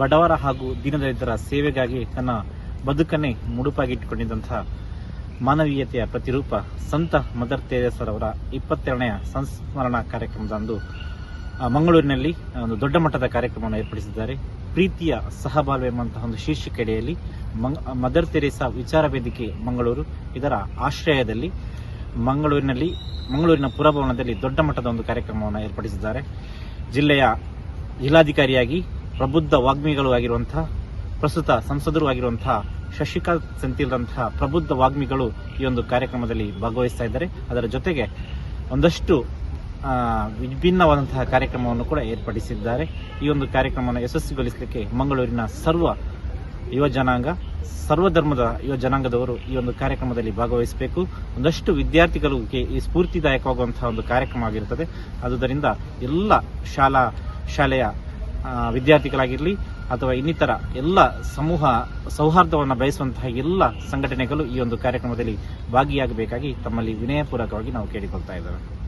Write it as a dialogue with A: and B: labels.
A: ಬಡವರ ಹಾಗೂ ದೀನದಲಿತರ ಸೇವೆಗಾಗಿ ತನ್ನ ಬದುಕನ್ನೇ ಮುಡುಪಾಗಿಟ್ಟುಕೊಂಡಿದ್ದಂತಹ ಮಾನವೀಯತೆಯ ಪ್ರತಿರೂಪ ಸಂತ ಮದರ್ ತೆರೇಸರವರ ಇಪ್ಪತ್ತೆರಡನೆಯ ಸಂಸ್ಮರಣಾ ಕಾರ್ಯಕ್ರಮದಂದು ಮಂಗಳೂರಿನಲ್ಲಿ ಒಂದು ದೊಡ್ಡ ಮಟ್ಟದ ಕಾರ್ಯಕ್ರಮವನ್ನು ಏರ್ಪಡಿಸಿದ್ದಾರೆ. ಪ್ರೀತಿಯ ಸಹಬಾಳ್ವೆ ಎಂಬಂತಹ ಒಂದು ಶೀರ್ಷಿಕೆಡೆಯಲ್ಲಿ ಮದರ್ ತೆರೇಸಾ ವಿಚಾರ ವೇದಿಕೆ ಮಂಗಳೂರು. ಇದರ ಆಶ್ರಯದಲ್ಲಿ ಮಂಗಳೂರಿನಲ್ಲಿ, ಮಂಗಳೂರಿನ ಪುರಭವನದಲ್ಲಿ ದೊಡ್ಡ ಮಟ್ಟದ ಒಂದು ಕಾರ್ಯಕ್ರಮವನ್ನು ಏರ್ಪಡಿಸಿದ್ದಾರೆ. ಜಿಲ್ಲೆಯ ಜಿಲ್ಲಾಧಿಕಾರಿಯಾಗಿ ಪ್ರಬುದ್ಧ ವಾಗ್ಮಿಗಳು ಆಗಿರುವಂತಹ, ಪ್ರಸ್ತುತ ಸಂಸದರು ಆಗಿರುವಂತಹ ಶಶಿಕಾಂತ್ ಸೆಂಥಿಲ್ರಂತಹ ಪ್ರಬುದ್ಧ ವಾಗ್ಮಿಗಳು ಈ ಒಂದು ಕಾರ್ಯಕ್ರಮದಲ್ಲಿ ಭಾಗವಹಿಸ್ತಾ ಇದ್ದಾರೆ. ಅದರ ಜೊತೆಗೆ ಒಂದಷ್ಟು ವಿಭಿನ್ನವಾದಂತಹ ಕಾರ್ಯಕ್ರಮವನ್ನು ಕೂಡ ಏರ್ಪಡಿಸಿದ್ದಾರೆ. ಈ ಒಂದು ಕಾರ್ಯಕ್ರಮವನ್ನು ಯಶಸ್ವಿಗೊಳಿಸಲಿಕ್ಕೆ ಮಂಗಳೂರಿನ ಸರ್ವ ಯುವ ಜನಾಂಗ, ಸರ್ವಧರ್ಮದ ಯುವ ಜನಾಂಗದವರು ಈ ಒಂದು ಕಾರ್ಯಕ್ರಮದಲ್ಲಿ ಭಾಗವಹಿಸಬೇಕು. ಒಂದಷ್ಟು ವಿದ್ಯಾರ್ಥಿಗಳಿಗೆ ಈ ಸ್ಫೂರ್ತಿದಾಯಕವಾಗುವಂತಹ ಒಂದು ಕಾರ್ಯಕ್ರಮ ಆಗಿರುತ್ತದೆ. ಆದುದರಿಂದ ಎಲ್ಲ ಶಾಲಾ, ಶಾಲೆಯ ವಿದ್ಯಾರ್ಥಿಗಳಾಗಿರಲಿ ಅಥವಾ ಇನ್ನಿತರ ಎಲ್ಲ ಸಮೂಹ ಸೌಹಾರ್ದವನ್ನು ಬಯಸುವಂತಹ ಎಲ್ಲ ಸಂಘಟನೆಗಳು ಈ ಒಂದು ಕಾರ್ಯಕ್ರಮದಲ್ಲಿ ಭಾಗಿಯಾಗಬೇಕಾಗಿ ತಮ್ಮಲ್ಲಿ ವಿನಯಪೂರ್ವಕವಾಗಿ ನಾವು ಕೇಳಿಕೊಳ್ತಾ ಇದ್ದೇವೆ.